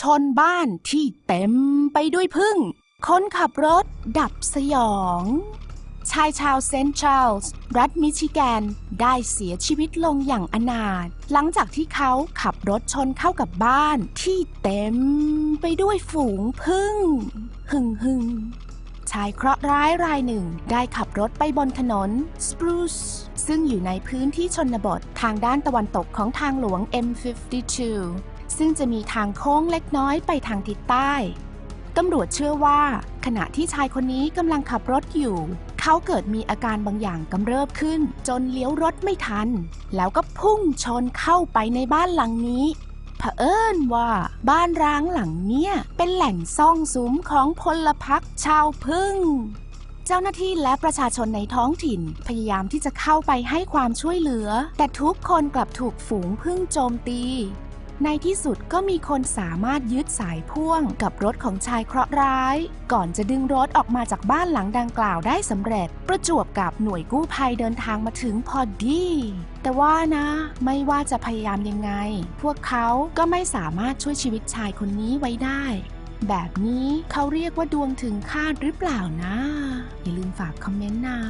ชนบ้านที่เต็มไปด้วยพึ่ง คนขับรถดับสยอง ชายชาวเซนต์ชาร์ลส์รัฐมิชิแกน ได้เสียชีวิตลงอย่างอนาถหลังจากที่เขาขับรถชนเข้ากับบ้านที่เต็มไปด้วยฝูงพึ่ง หึ่งหึงชายเคราะห์ร้ายรายหนึ่งได้ขับรถไปบนถนนสปรูซซึ่งอยู่ในพื้นที่ชนบททางด้านตะวันตกของทางหลวง M52 ซึ่งจะมีทางโค้งเล็กน้อยไปทางทิศใต้ ตำรวจเชื่อว่า ขณะที่ชายคนนี้กำลังขับรถอยู่ เขาเกิดมีอาการบางอย่างกำเริบขึ้น จนเลี้ยวรถไม่ทัน แล้วก็พุ่งชนเข้าไปในบ้านหลังนี้เผอิญว่าบ้านร้างหลังเนี้ยเป็นแหล่งซ่องสุมของพลพรรคชาวพึ่ง เจ้าหน้าที่และประชาชนในท้องถิ่นพยายามที่จะเข้าไปให้ความช่วยเหลือ แต่ทุกคนกลับถูกฝูงพึ่งโจมตี ในที่สุดก็มีคนสามารถยึดสายพ่วงกับรถของชายเคราะห์ร้าย ก่อนจะดึงรถออกมาจากบ้านหลังดังกล่าวได้สำเร็จ ประจวบกับหน่วยกู้ภัยเดินทางมาถึงพอดี แต่ว่านะ ไม่ว่าจะพยายามยังไง พวกเขาก็ไม่สามารถช่วยชีวิตชายคนนี้ไว้ได้แบบนี้เขาเรียกว่าดวงถึงคาดหรือเปล่านะ อย่าลืมฝากคอมเมนต์นะ